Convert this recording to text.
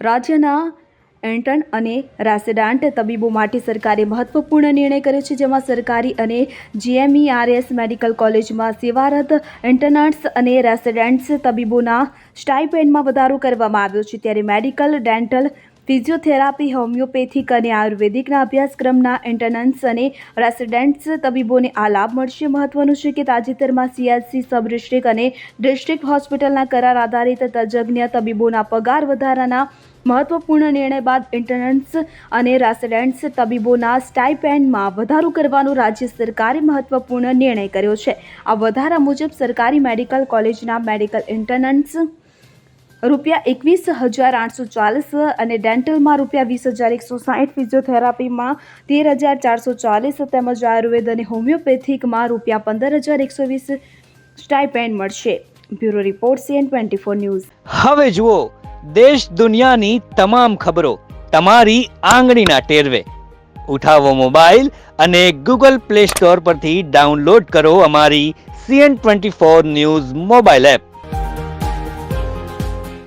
રાજ્યના એન્ટન અને રેસિડેન્ટ તબીબો માટે સરકારે મહત્વપૂર્ણ નિર્ણય કર્યો છે, જેમાં સરકારી અને જીએમઈઆરએસ મેડિકલ કોલેજમાં સેવારત ઇન્ટર્નટ્સ અને રેસિડેન્ટ્સ તબીબોના સ્ટાઇપેન્ડમાં વધારો કરવામાં આવ્યો છે. ત્યારે મેડિકલ, ડેન્ટલ ફિઝિયોથેરાપી, હોમિયોપેથિક અને આયુર્વેદિકના અભ્યાસક્રમના ઇન્ટર્નન્સ અને રેસિડેન્ટ્સ તબીબોને આ લાભ મળશે. મહત્વનું છે કે તાજેતરમાં સીએચસી સબ ડિસ્ટ્રિક્ટ અને ડિસ્ટ્રિક્ટ હોસ્પિટલના કરાર આધારિત તજજ્ઞ તબીબોના પગાર વધારાના મહત્વપૂર્ણ નિર્ણય બાદ ઇન્ટર્નન્સ અને રેસિડેન્ટ્સ તબીબોના સ્ટાઇપેન્ડમાં વધારો કરવાનો રાજ્ય સરકારે મહત્વપૂર્ણ નિર્ણય કર્યો છે. આ વધારા મુજબ સરકારી મેડિકલ કોલેજના મેડિકલ ઇન્ટર્નન્સ રૂપિયા એકવીસ હજાર આઠસો ચાલીસ અને ડેન્ટલમાં રૂપિયા વીસ હજાર એકસો સાઠ ફિઝિયોથેરાપીમાં તેર હજાર ચારસો ચાલીસ તેમજ આયુર્વેદ અને હોમિયોપેથિકમાં રૂપિયા પંદર હજાર એકસો વીસ સ્ટાઇપેન્ડ મળશે. Bureau report CN twenty four news. હવે જુઓ, દેશ દુનિયાની તમામ ખબરો તમારી આંગળીના ટેરવે. ઉઠાવો મોબાઈલ અને ગૂગલ પ્લે સ્ટોર પરથી ડાઉનલોડ કરો અમારી CN twenty four news mobile app.